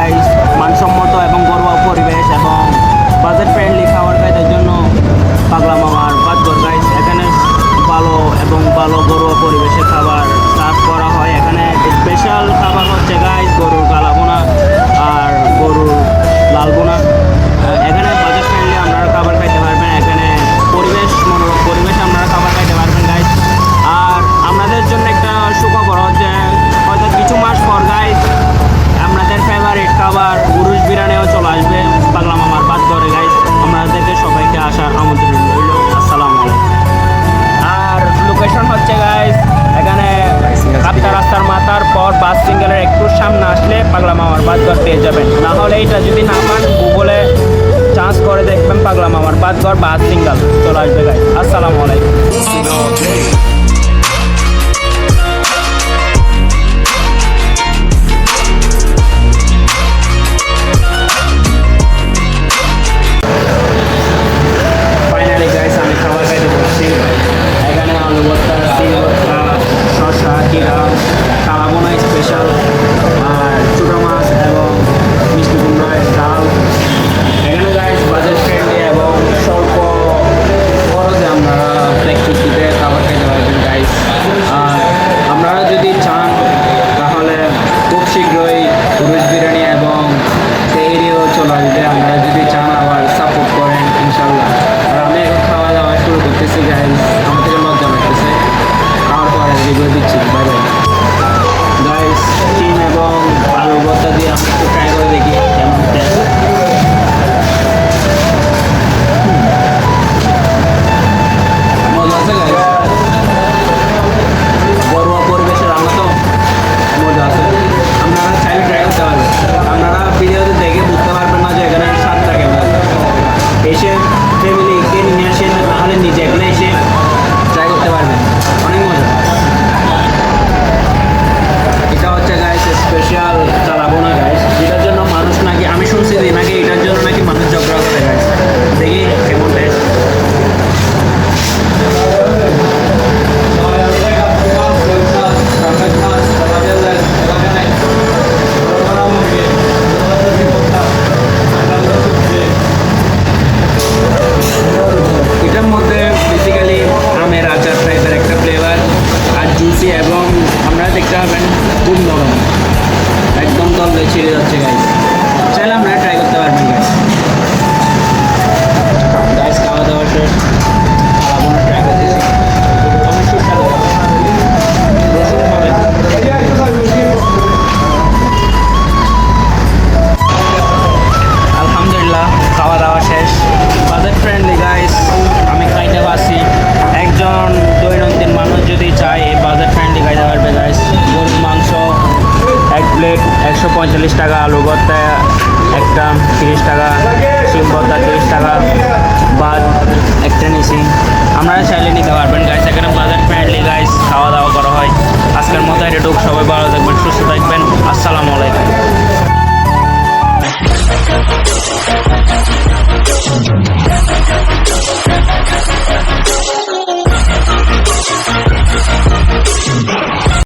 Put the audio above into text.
খাই মানসম্মত এবং গর্ব পরিবেশ এবং বাজেট ফ্রেন্ডলি খাবার খাই তার জন্য পাগলা মামার পাঁচ গাইস এখানে ভালো এবং ভালো একটু সামনে আসলে পাগলা মামার বাদঘর পেয়ে যাবেন। না হলে এটা যদি না পান, গুগলে চান্স করে দেখবেন পাগলা মামার বাদঘর বা সিঙ্গাল। চলে আসবে গাই আসসালামু আলাইকুম। স্পেশাল, আর ছোটো মাছ এবং মিষ্টি কুমড়ায় ডাল। এখানে গাইস বাজেট ফ্রেন্ডলি এবং স্বল্প খরচে আপনারা প্রেক্ষিতে খাবার খাইতে পারবেন গাইস আর আপনারা যদি চান, তাহলে খুব শীঘ্রই পুরুষ বিরিয়ানি এবং তেহরিও চলে আসবে। আপনারা যদি চান আবার সাপোর্ট করেন ইনশাল্লাহ আর আমি এখন খাওয়া দাওয়া শুরু করতেছি গাইস আমার থেকে লজ্জা লাগতেছে। খাওয়ার পরে রিভিউ দিচ্ছি বাই বাই আলু ভর্তা チルド違い。প্লেট একশো পঁয়তাল্লিশ টাকা আলু ভর্তা একটা তিরিশ টাকা, শিম ভর্তা তিরিশ টাকা, ভাত একটা নিশি আমরা চাইলে নিতে পারবেন গাইস এখানে বাজার ফ্রেন্ডলি গাইস খাওয়া দাওয়া করা হয়। আজকের মতো এটুক সবাই ভালো থাকবেন, সুস্থ থাকবেন। আসসালামু আলাইকুম।